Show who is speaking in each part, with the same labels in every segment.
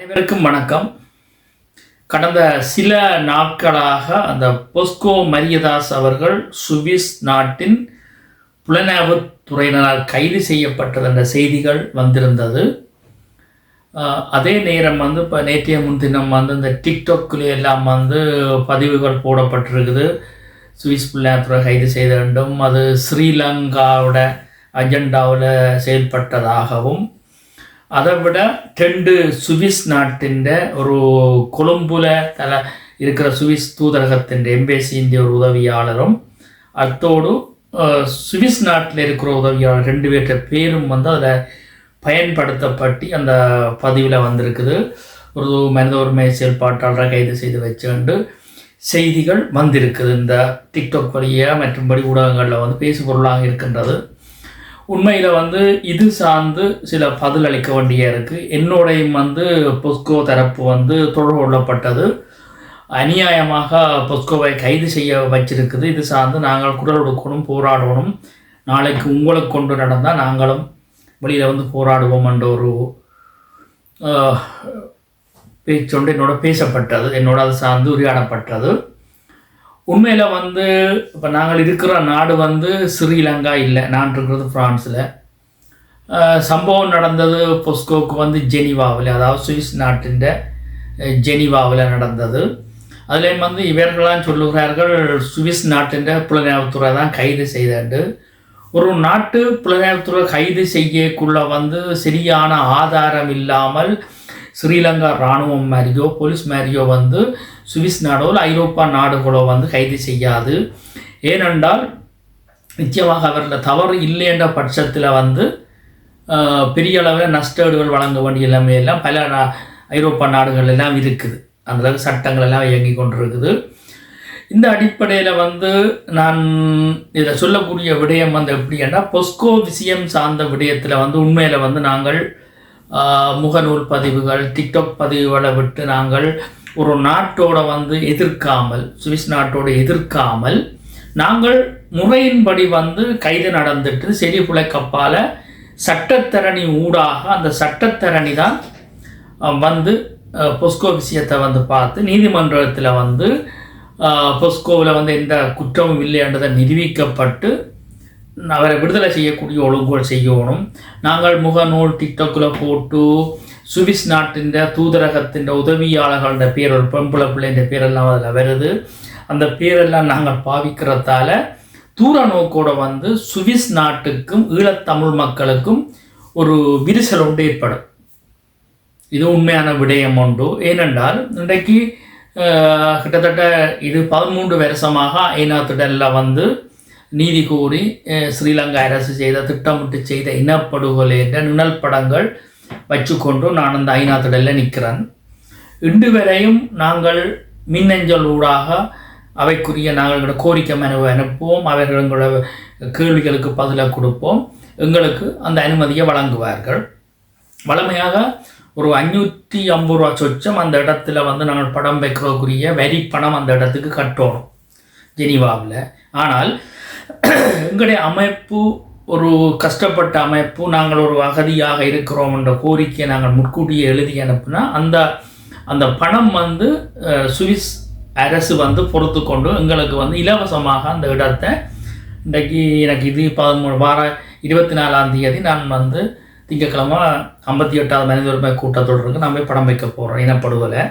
Speaker 1: அனைவருக்கும் வணக்கம். கடந்த சில நாட்களாக அந்த பொஸ்கோ மரியதாஸ் அவர்கள் சுவிஸ் நாட்டின் புலனாய்வுத் துறையினரால் கைது செய்யப்பட்டது என்ற செய்திகள் வந்திருந்தது. அதே நேரம் வந்து இப்போ நேற்றைய முன்தினம் வந்து இந்த டிக்டாக்ல எல்லாம் வந்து பதிவுகள் போடப்பட்டிருக்குது. சுவிஸ் புலனாய்வுத்துறை கைது செய்த வேண்டும் அது ஸ்ரீலங்காவோட அஜெண்டாவில் செயல்பட்டதாகவும் அதை விட ரெண்டு சுவிஸ் நாட்டின் ஒரு கொழும்புல தல இருக்கிற சுவிஸ் தூதரகத்தின் எம்பேசியின் ஒரு உதவியாளரும் அத்தோடு சுவிஸ் நாட்டில் இருக்கிற உதவியாளர் ரெண்டு பேர்கிட்ட பேரும் வந்து அதில் பயன்படுத்தப்பட்டு அந்த பதிவில் வந்திருக்குது. ஒரு மனித உரிமை செயல்பாட்டாளரை கைது செய்து வச்சுண்டு செய்திகள் வந்திருக்குது. இந்த டிக்டாக் வழியாக மற்றும்படி ஊடகங்களில் வந்து பேசுபொருளாக இருக்கின்றது. உண்மையில் வந்து இது சார்ந்து சில பதில் அளிக்க வேண்டிய இருக்குது என்னோடையும் வந்து பொஸ்கோ தரப்பு வந்து தொடர்பு கொள்ளப்பட்டது. அநியாயமாக பொஸ்கோவை கைது செய்ய வச்சிருக்குது. இது சார்ந்து நாங்கள் குரல் கொடுக்கணும் போராடணும். நாளைக்கு உங்களை கொண்டு நடந்தால் நாங்களும் வெளியில் வந்து போராடுவோம் என்ற ஒரு பேச்சொண்டு பேச்சொன்று என்னோட பேசப்பட்டது. என்னோட அது சார்ந்து உரையாடப்பட்டது. உண்மையில் வந்து இப்போ நாங்கள் இருக்கிற நாடு வந்து ஸ்ரீலங்கா இல்லை. நான் இருக்கிறது ஃப்ரான்ஸில் சம்பவம் நடந்தது பொஸ்கோக்கு வந்து ஜெனிவாவில் அதாவது சுவிஸ் நாட்டின் ஜெனிவாவில் நடந்தது. அதுலேயும் வந்து இவர்களாம் சொல்லுகிறார்கள் சுவிஸ் நாட்டின் புலனாய்வுத்துறை தான் கைது செய்தாண்டு ஒரு நாட்டு புலனாய்வுத்துறை கைது செய்யக்குள்ள வந்து சரியான ஆதாரம் இல்லாமல் ஸ்ரீலங்கா இராணுவம் மாதிரியோ போலீஸ் மாதிரியோ வந்து சுவிஸ் நாடோ ஐரோப்பா நாடுகளோ வந்து கைது செய்யாது. ஏனென்றால் நிச்சயமாக அவரில் தவறு இல்லை என்ற பட்சத்தில் வந்து பெரிய அளவில் நஷ்டஈடுகள் வழங்க வேண்டிய நிலைமையெல்லாம் பல நா- ஐரோப்பா நாடுகள் எல்லாம் இருக்குது. அந்த சட்டங்கள் எல்லாம் இயங்கி கொண்டிருக்குது. இந்த அடிப்படையில் வந்து நான் இதை சொல்லக்கூடிய விடயம் வந்து எப்படின்னா பொஸ்கோ விஷயம் சார்ந்த விடயத்தில் வந்து உண்மையில் வந்து நாங்கள் முகநூல் பதிவுகள் டிக்டாக் பதிவுகளை விட்டு நாங்கள் ஒரு நாட்டோட வந்து எதிர்க்காமல் சுவிஸ் நாட்டோட எதிர்க்காமல் நாங்கள் முறையின்படி வந்து கைது நடந்துட்டு செடி புழைக்கப்பால சட்டத்தரணி ஊடாக அந்த சட்டத்தரணி தான் வந்து பொஸ்கோ விஷயத்தை வந்து பார்த்து நீதிமன்றத்தில் வந்து பொஸ்கோவில் வந்து எந்த குற்றமும் இல்லை என்றதை நிரூபிக்கப்பட்டு அவரை விடுதலை செய்யக்கூடிய ஒழுங்குகள் செய்யணும். நாங்கள் முகநூல் டிக்டாக்கில் போட்டு சுவிஸ் நாட்டின் தூதரகத்தின் உதவியாளர்களின் பேர் ஒரு பெம்புளை பிள்ளைன்ற பேரெல்லாம் அதில் வருது. அந்த பேரெல்லாம் நாங்கள் பாவிக்கிறதால தூர நோக்கோடு வந்து சுவிஸ் நாட்டுக்கும் ஈழத்தமிழ் மக்களுக்கும் ஒரு விரிசல் ஒன்று ஏற்படும். இது உண்மையான விடயம் உண்டு. ஏனென்றால் இன்றைக்கு கிட்டத்தட்ட இது பதிமூன்று வருஷமாக ஐநாத்திடலில் வந்து நீதி கூறி ஸ்ரீலங்கா அரசு செய்த திட்டமிட்டு செய்த இனப்படுகொலை என்ற நிழல் படங்கள் வச்சுக்கொண்டு நான் அந்த ஐநா திடலில் நிற்கிறேன். இன்று வரையும் நாங்கள் மின்னஞ்சல் ஊடாக அவைக்குரிய நாங்கள் எங்களோட கோரிக்கை மனுவை அனுப்புவோம். அவர்கள் எங்களோட கேள்விகளுக்கு பதிலாக கொடுப்போம். எங்களுக்கு அந்த அனுமதியை வழங்குவார்கள். வழமையாக ஒரு அஞ்சூற்றி ஐம்பது ரூபா சொச்சம் அந்த இடத்துல வந்து நாங்கள் படம் வைக்கிறதுக்குரிய வரி பணம் அந்த இடத்துக்கு கட்டணும். ஜெனீவாவில். ஆனால் எங்களுடைய அமைப்பு ஒரு கஷ்டப்பட்ட அமைப்பு நாங்கள் ஒரு அகதியாக இருக்கிறோம் என்ற கோரிக்கையை நாங்கள் முன்கூட்டியே எழுதி அனுப்புனா அந்த அந்த பணம் வந்து சுவிஸ் அரசு வந்து பொறுத்து கொண்டு எங்களுக்கு வந்து இலவசமாக அந்த இடத்தை இன்றைக்கு எனக்கு இது பதிமூணு வார இருபத்தி நாலாம் தேதி நான் வந்து திங்கக்கிழமை ஐம்பத்தி எட்டாவது மனித உரிமை கூட்டத்தொடருக்கு நான் போய் படம் வைக்க போகிறோம் இனப்படுவதில்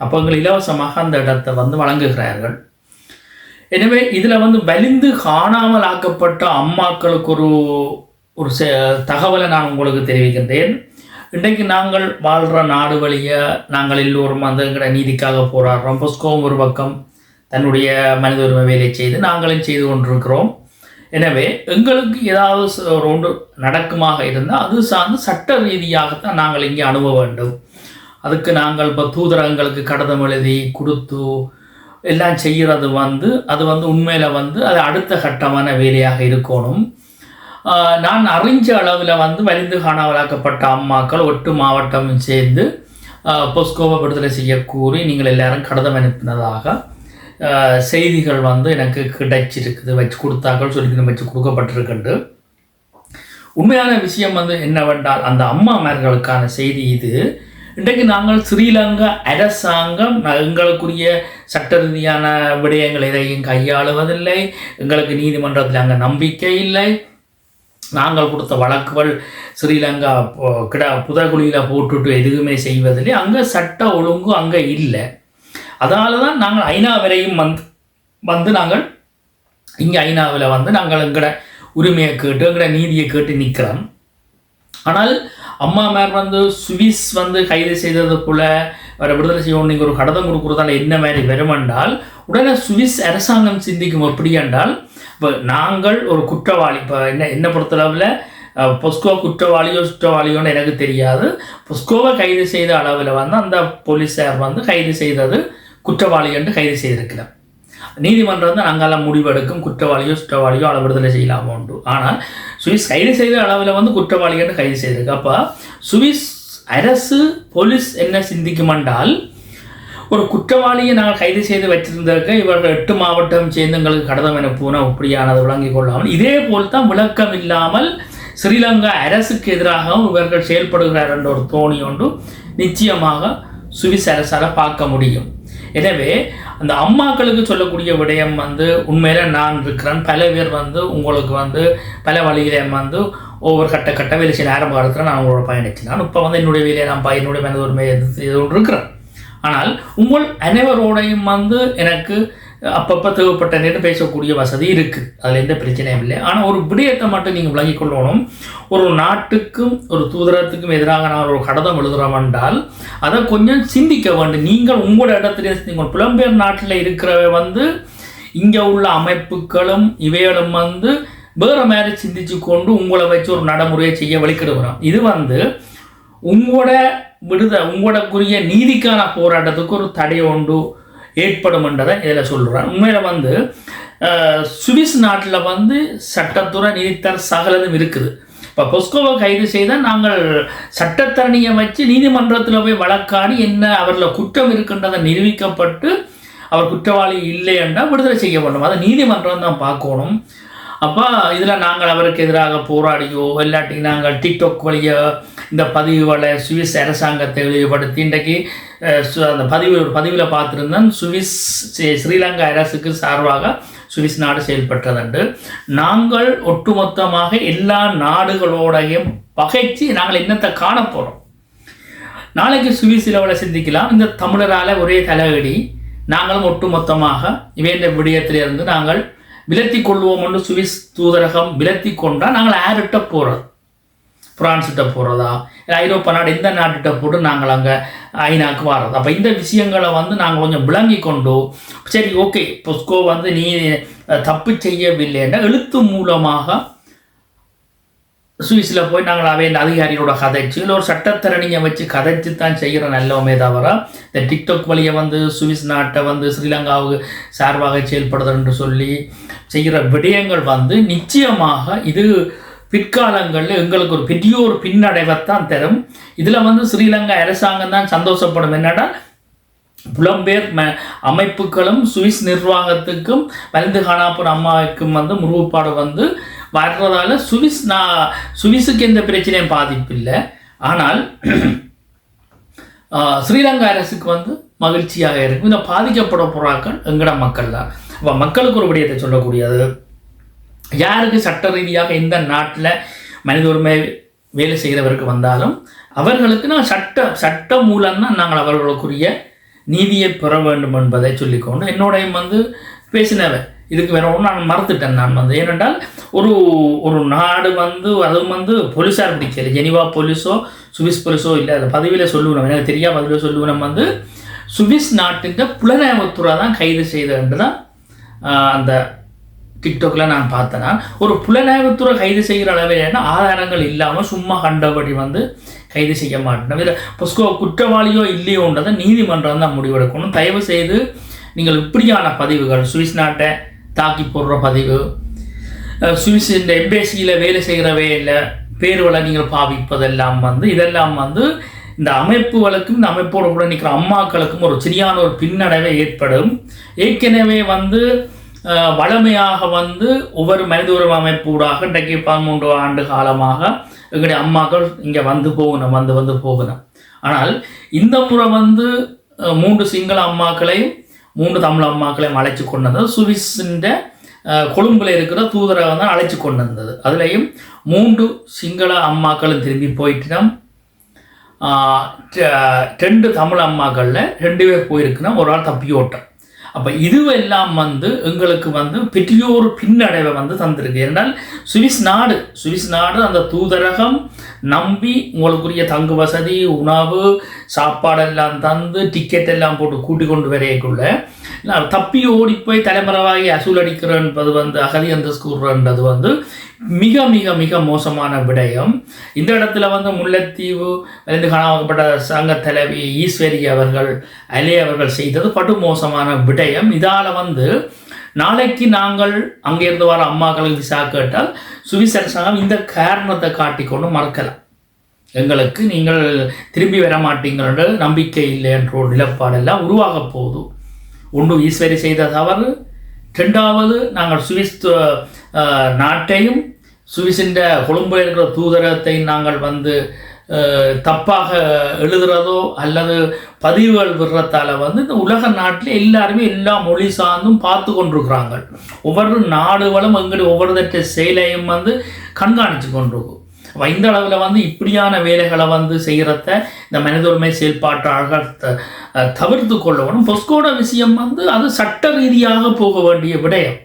Speaker 1: அப்போ எங்களுக்கு இலவசமாக அந்த இடத்தை வந்து வழங்குகிறார்கள். எனவே இதில் வந்து வலிந்து காணாமல் ஆக்கப்பட்ட அம்மாக்களுக்கு ஒரு ஒரு தகவலை நான் உங்களுக்கு தெரிவிக்கின்றேன். இன்றைக்கு நாங்கள் வாழ்கிற நாடு வழிய நாங்கள் எல்லோரும் அந்த எங்கட நீதிக்காக போராடுறோம். பொஸ்கோவும் ஒரு பக்கம் தன்னுடைய மனித உரிமை வேலை செய்து நாங்களும் செய்து கொண்டிருக்கிறோம். எனவே எங்களுக்கு ஏதாவது ஒரு ஒன்று நடக்குமாக இருந்தால் அது சார்ந்து சட்ட ரீதியாகத்தான் நாங்கள் இங்கே அணுக வேண்டும். அதுக்கு நாங்கள் இப்போ தூதரகங்களுக்கு கடிதம் எழுதி கொடுத்து எல்லாம் செய்கிறது வந்து அது வந்து உண்மையில் வந்து அது அடுத்த கட்டமான வேலையாக இருக்கணும். நான் அறிஞ்ச அளவில் வந்து வலிந்து காணாவலாக்கப்பட்ட அம்மாக்கள் ஒட்டு மாவட்டமும் சேர்ந்து பொஸ்கோவை விடுதலை செய்ய கூறி நீங்கள் எல்லாரும் கடிதம் அனுப்பினதாக செய்திகள் வந்து எனக்கு கிடைச்சிருக்குது வச்சு கொடுத்தாக்கள் சொல்லி வச்சு கொடுக்கப்பட்டிருக்குண்டு உண்மையான விஷயம் வந்து என்னவென்றால் அந்த அம்மாமார்களுக்கான செய்தி இது. இன்றைக்கு நாங்கள் ஸ்ரீலங்கா அரசாங்கம் எங்களுக்குரிய சட்ட ரீதியான விடயங்கள் எதையும் கையாளுவதில்லை. எங்களுக்கு நீதிமன்றத்தில் அங்கே நம்பிக்கை இல்லை. நாங்கள் கொடுத்த வழக்குகள் ஸ்ரீலங்கா கிட புதகுழியில் போட்டுட்டு எதுவுமே செய்வதில்லை. அங்கே சட்ட ஒழுங்கு அங்கே இல்லை. அதனால தான் நாங்கள் ஐநா வரையும் வந்து வந்து நாங்கள் இங்கே ஐநாவில் வந்து நாங்கள் எங்கட உரிமையை கேட்டு எங்கட நீதியை கேட்டு நிற்கிறோம் ஆனால் அம்மா மேர் வந்து சுவிஸ் வந்து கைது செய்ததுக்குள்ளே வேறு வர விடுதலை செய்யணும் நீங்கள் ஒரு கடதம் கொடுக்குறதால என்ன மாதிரி வருமென்றால் உடனே சுவிஸ் அரசாங்கம் சிந்திக்கும் எப்படி என்றால் இப்போ நாங்கள் ஒரு குற்றவாளி இப்போ என்ன என்ன பொறுத்தளவில் பொஸ்கோ குற்றவாளியோ குற்றவாளியோன்னு எனக்கு தெரியாது. பொஸ்கோவை கைது செய்த அளவில் வந்து அந்த போலீஸார் வந்து கைது செய்தது குற்றவாளி என்று கைது செய்திருக்கிறார். நீதிமன்றம் வந்து நாங்கெல்லாம் முடிவெடுக்கும் குற்றவாளியோ குற்றவாளியோ அளவு விடுதலை செய்யலாமோ உண்டு ஆனால் சுவிஸ் கைது செய்த அளவில் வந்து குற்றவாளிகள் என்று கைது செய்திருக்கு. அப்போ சுவிஸ் அரசு போலீஸ் என்ன சிந்திக்கும் என்றால் ஒரு குற்றவாளியை நாங்கள் கைது செய்து வச்சிருந்திருக்க இவர்கள் எட்டு மாவட்டம் சேர்ந்து எங்களுக்கு கடதம் என பூனை விளங்கிக் கொள்ளாமல். இதே போல் தான் விளக்கம் இல்லாமல் ஸ்ரீலங்கா அரசுக்கு எதிராகவும் இவர்கள் செயல்படுகிறார் என்ற ஒரு தோணி ஒன்று நிச்சயமாக சுவிஸ் அரசால் பார்க்க முடியும். எனவே அந்த அம்மாக்களுக்கு சொல்லக்கூடிய விடயம் வந்து உண்மையில் நான் இருக்கிறேன். பல பேர் வந்து உங்களுக்கு வந்து பல வழியில வந்து ஒவ்வொரு கட்ட கட்ட வேலை செய்ய ஆரம்ப காலத்தில் நான் உங்களோட பயணிச்சினான் இப்போ வந்து என்னுடைய வேலையை நான் என்னுடைய மனது உரிமை இது ஒன்று இருக்கிறேன் ஆனால் உங்கள் அனைவரோடையும் வந்து எனக்கு அப்பப்போ தேவைப்பட்ட நேரம் பேசக்கூடிய வசதி இருக்குது அதில் எந்த பிரச்சனையும் இல்லை. ஆனால் ஒரு விடயத்தை மட்டும் நீங்கள் விளங்கி கொள்ளணும். ஒரு நாட்டுக்கும் ஒரு தூதரத்துக்கும் எதிராக நான் ஒரு கடதம் எழுதுகிறோம் என்றால் அதை கொஞ்சம் சிந்திக்க வேண்டும். நீங்கள் உங்களோட இடத்துல நீங்கள் புலம்பெயர் நாட்டில் இருக்கிறவ வந்து இங்கே உள்ள அமைப்புகளும் இவைகளும் வந்து வேறு மாதிரி சிந்திச்சு கொண்டு உங்களை வச்சு ஒரு நடைமுறையை செய்ய வழிக்கிடுகிறோம் இது வந்து உங்களோட விடுத உங்களோடக்குரிய நீதிக்கான போராட்டத்துக்கு ஒரு தடை உண்டு. ஏற்படும் என்றதை இதில் சொல்கிறேன் உண்மையில் வந்து சுவிஸ் நாட்டில் வந்து சட்டத்துறை நீதித்தர சகலதும் இருக்குது. இப்போ பொஸ்கோவை கைது செய்தால் நாங்கள் சட்டத்தரணியை வச்சு நீதிமன்றத்தில் போய் வழக்காடி என்ன அவரில் குற்றம் இருக்கின்றதை நிரூபிக்கப்பட்டு அவர் குற்றவாளி இல்லை என்றால் விடுதலை செய்ய வேண்டும். அதை நீதிமன்றம் தான் பார்க்கணும். அப்போ இதில் நாங்கள் அவருக்கு எதிராக போராடியோ இல்லாட்டி நாங்கள் டிக்டாக் வழியோ இந்த பதிவுகளை சுவிஸ் அரசாங்கத்தை இழிவுபடுத்தி இன்றைக்கு சு- அந்த பதிவு பதிவில் பார்த்துருந்தேன் சுவிஸ் ஸ்ரீலங்கா அரசுக்கு சார்பாக சுவிஸ் நாடு செயல்பட்டதுண்டு. நாங்கள் ஒட்டுமொத்தமாக எல்லா நாடுகளோடையும் பகைச்சு நாங்கள் என்னத்தை காண போகிறோம் நாளைக்கு சுவிஸ் லெவலில் சிந்திக்கலாம். இந்த தமிழரால் ஒரே தலையடி நாங்களும் ஒட்டுமொத்தமாக இவைய விடயத்திலிருந்து நாங்கள் விலத்தி கொள்வோம் என்று சுவிஸ் தூதரகம் விலத்தி கொண்டால் நாங்கள் யார்கிட்ட போகிறோம் பிரான்ஸ்கிட்ட போகிறதா இல்லை ஐரோப்பா நாடு எந்த நாட்டுகிட்ட போட்டு நாங்கள் அங்கே ஐநாக்கு வர்றது அப்போ இந்த விஷயங்களை வந்து நாங்கள் கொஞ்சம் விளங்கி கொண்டு சரி ஓகே பொஸ்கோ வந்து நீ தப்பு செய்யவில்லைன்னா எழுத்து மூலமாக சுவிஸில் போய் நாங்கள் அவை இந்த அதிகாரிகளோட கதைச்சு இல்லை ஒரு சட்டத்திறனியை வச்சு கதைச்சு தான் செய்கிற நல்லவுமே தவிர இந்த டிக்டாக் வழியை வந்து சுவிஸ் நாட்டை வந்து ஸ்ரீலங்காவுக்கு சார்பாக செயல்படுதுன்னு என்று சொல்லி செய்கிற விடயங்கள் வந்து நிச்சயமாக இது பிற்காலங்களில் எங்களுக்கு ஒரு பெரிய ஒரு பின்னடைவைத்தான் தரும். இதில் வந்து ஸ்ரீலங்கா அரசாங்கம் தான் சந்தோஷப்படும். என்னடா புலம்பெயர் ம அமைப்புகளும் சுவிஸ் நிர்வாகத்துக்கும் வலிந்து காணாப்போன அம்மாவுக்கும் வந்து முருகப்பாடு வந்து வர்றதால சுவிஸ் நான் சுவிஸுக்கு எந்த பிரச்சனையும் பாதிப்பு இல்லை. ஆனால் ஸ்ரீலங்கா அரசுக்கு வந்து மகிழ்ச்சியாக இருக்கும். இந்த பாதிக்கப்பட போறாக்கள் எங்கட மக்கள் தான். அப்போ மக்களுக்கு ஒரு விடயத்தை சொல்லக்கூடியது யாருக்கு சட்ட ரீதியாக எந்த நாட்டில் மனித உரிமை வேலை செய்கிறவருக்கு வந்தாலும் அவர்களுக்கு நான் சட்ட சட்டம் மூலம்தான் நாங்கள் அவர்களுக்குரிய நீதியை பெற வேண்டும் என்பதை சொல்லிக்கொண்டு என்னோடையும் வந்து பேசினவன் இதுக்கு வேற ஒன்று நான் மறந்துட்டேன். நான் வந்து ஏனென்றால் ஒரு ஒரு நாடு வந்து அதுவும் வந்து போலீஸார் பிடிக்கல. ஜெனிவா போலீஸோ சுவிஸ் போலீஸோ இல்லை அதை பதவியில் சொல்லுவோம். எனக்கு தெரியா பதவியில் சொல்லுவோம். வந்து சுவிஸ் நாட்டின் புலனாய்வுத்துறை தான் கைது செய்தது தான் அந்த டிக்டாக்ல நான் பார்த்தேன்னா ஒரு புலனாய்வுத்துறை கைது செய்கிற அளவிலான ஆதாரங்கள் இல்லாமல் சும்மா கண்டபடி வந்து கைது செய்ய மாட்டேன். இதில் பொஸ்கோ குற்றவாளியோ இல்லையோன்றதை நீதிமன்றம் தான் முடிவெடுக்கணும். தயவு செய்து நீங்கள் இப்படியான பதிவுகள் சுவிஸ் நாட்டை தாக்கி போடுற பதிவு. சுவிஸ் இந்த எம்பேசியில் வேலை செய்கிறவே இல்லை. பேர் நீங்கள் பாவிப்பதெல்லாம் வந்து இதெல்லாம் வந்து இந்த அமைப்புகளுக்கும் இந்த அமைப்போடு கூட நிற்கிற அம்மாக்களுக்கும் ஒரு சரியான ஒரு பின்னடைவை ஏற்படும். ஏற்கனவே வந்து வளமையாக வந்து ஒவ்வொரு மனித உறவு அமைப்பூடாக இன்றைக்கு பதிமூன்று ஆண்டு காலமாக எங்களுடைய அம்மாக்கள் இங்கே வந்து போகணும் வந்து வந்து போகணும். ஆனால் இந்த முறை வந்து மூன்று சிங்கள அம்மாக்களையும் மூன்று தமிழ் அம்மாக்களையும் அழைச்சி கொண்டு வந்தது சுவிஸின் கொழும்புல இருக்கிற தூதரகம் தான் அழைச்சி கொண்டு வந்தது அதுலேயும் மூன்று சிங்கள அம்மாக்களும் திரும்பி போயிட்டோம் ரெண்டு தமிழ் அம்மாக்களில் ரெண்டு பேர் போயிருக்கணும் ஒரு ஆள் தப்பி ஓட்டம் அப்போ இதுவெல்லாம் வந்து எங்களுக்கு வந்து பெரியோர் பின்னடைவை வந்து தந்திருக்கு. என்றால் சுவிஸ் நாடு சுவிஸ் நாடு அந்த தூதரகம் நம்பி உங்களுக்குரிய தங்கு வசதி உணவு சாப்பாடெல்லாம் தந்து டிக்கெட் எல்லாம் போட்டு கூட்டி கொண்டு வரையக்குள்ள தப்பி ஓடிப்போய் தலைமுறைவாகி தலைமறைவாகி அசூல் அடிக்கிறன்றது வந்து அகதி அந்த கூறுறன்றது வந்து மிக மிக மிக மோசமான விடயம். இந்த இடத்துல வந்து முல்லைத்தீவு வலிந்து காணாமக்கப்பட்ட சங்க தலைவி ஈஸ்வரி அவர்கள் அலே அவர்கள் செய்தது படு மோசமான விடயம். இதால் வந்து நாளைக்கு நாங்கள் அங்கிருந்து வர அம்மாக்களுக்கு விசா கேட்டால் சுவிஸ் அரசாங்கம் இந்த காரணத்தை காட்டிக்கொண்டு மறக்கலாம் எங்களுக்கு நீங்கள் திரும்பி வர மாட்டீங்கன்ற நம்பிக்கை இல்லை என்ற ஒரு நிலப்பாடெல்லாம் உருவாக போகுது. ஒன்று ஈஸ்வரி செய்த தவறு ரெண்டாவது நாங்கள் சுவிஸ் நாட்டையும் சுவிஸின் கொழும்பில் இருக்கிற தூதரகத்தை நாங்கள் வந்து தப்பாக எழுதுறதோ அல்லது பதிவுகள் விடுறதால வந்து இந்த உலக நாட்டில் எல்லாருமே எல்லா மொழி சார்ந்தும் பார்த்து கொண்டிருக்கிறாங்க ஒவ்வொரு நாடுகளும் எங்களுடைய ஒவ்வொரு செயலையும் வந்து கண்காணித்து கொண்டிருக்கும் அப்போ இந்த அளவில் வந்து இப்படியான வேலைகளை வந்து செய்கிறத இந்த மனித உரிமை செயல்பாட்டாளர்கள் த- தவிர்த்து கொள்ளணும். பொஸ்கோட விஷயம் வந்து அது சட்ட ரீதியாக போக வேண்டிய விடயம்.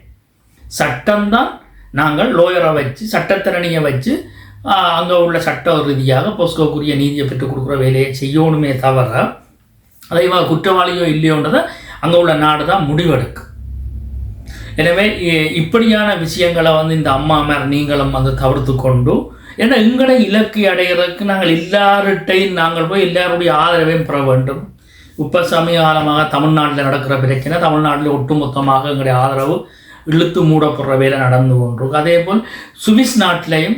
Speaker 1: சட்டம்தான் நாங்கள் லோயரை வச்சு சட்டத்திறனியை வச்சு அங்கே உள்ள சட்ட ரீதியாக பொஸ்கோக்குரிய நீதியை பெற்றுக் கொடுக்குற வேலையை செய்யணுமே தவிர அதேவா குற்றவாளியோ இல்லையோன்றதை அங்கே உள்ள நாடு தான் முடிவெடுக்கும் எனவே இப்படியான விஷயங்களை வந்து இந்த அம்மா மேர் நீங்களும் வந்து தவிர்த்து கொண்டு ஏன்னா எங்களை இலக்கு அடைகிறதுக்கு நாங்கள் எல்லார்கிட்டையும் நாங்கள் போய் எல்லாருடைய ஆதரவையும் பெற வேண்டும். இப்போ சமீப காலமாக தமிழ்நாட்டில் நடக்கிற பிரச்சனை தமிழ்நாட்டில் ஒட்டுமொத்தமாக எங்களுடைய ஆதரவு இழுத்து மூடப்படுற வேலை நடந்து கொண்டிருக்கும் அதே போல் சுவிஸ் நாட்டிலையும்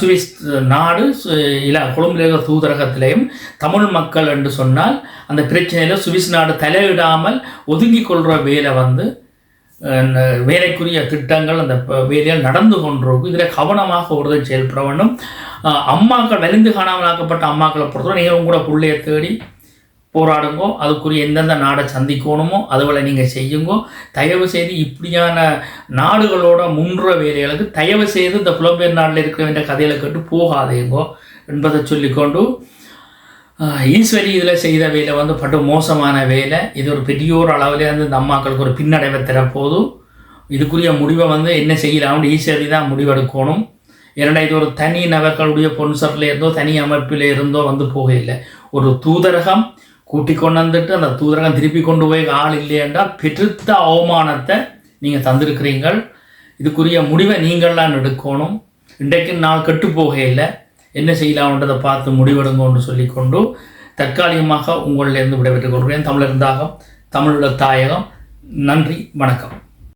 Speaker 1: சுவிஸ் நாடு சு- இல கொழும்பில் இருக்கிற தூதரகத்திலையும் தமிழ் மக்கள் என்று சொன்னால் அந்த பிரச்சனையில் சுவிஸ் நாடு தலையிடாமல் ஒதுங்கி கொள்கிற வேலை வந்து வேலைக்குரிய திட்டங்கள் அந்த வேலையில் நடந்து கொண்டிருக்கும். இதில் கவனமாக ஒருவர் செயல்பட வேண்டும். அம்மாக்கள் வலிந்து காணாமலாக்கப்பட்ட அம்மாக்களை பொறுத்தவரை நீங்கள் உங்களோட பிள்ளையை தேடி போராடுங்கோ அதுக்குரிய எந்தெந்த நாடை சந்திக்கணுமோ அதுபோல் நீங்கள் செய்யுங்கோ. தயவு செய்து இப்படியான நாடுகளோட முன்ற வேலைகளுக்கு தயவு செய்து இந்த புலம்பெயர் நாட்டில் இருக்க வேண்டிய கதைகளை கேட்டு போகாதேங்கோ என்பதை சொல்லிக்கொண்டு ஈஸ்வரி இதில் செய்த வேலை வந்து பட்டு மோசமான வேலை. இது ஒரு பெரிய ஒரு அளவில் வந்து இந்த அம்மாக்களுக்கு ஒரு பின்னடைவை தரப்போதும் இதுக்குரிய முடிவை வந்து என்ன செய்யலாம்னு ஈஸ்வரி தான் முடிவெடுக்கணும். ஏன்னா இது ஒரு தனி நபர்களுடைய பொன்சரில் இருந்தோ தனி அமைப்பில் இருந்தோ வந்து போகையில் ஒரு தூதரகம் கூட்டி கொண்டு வந்துட்டு அந்த தூதரகம் திருப்பி கொண்டு போய் ஆள் இல்லை என்றால் பெருத்த அவமானத்தை நீங்கள் தந்திருக்கிறீங்கள் இதுக்குரிய முடிவை நீங்கள்லாம் எடுக்கணும். இன்றைக்கு நாள் கெட்டு போகையில் என்ன செய்யலாம்ன்றதை பார்த்து முடிவெடுங்கன்னு சொல்லிக்கொண்டு தற்காலிகமாக உங்களிலிருந்து விடைபெற்றுக் கொள்கிறேன். தமிழர் தாகம் தமிழுள்ள தாயகம் நன்றி வணக்கம்.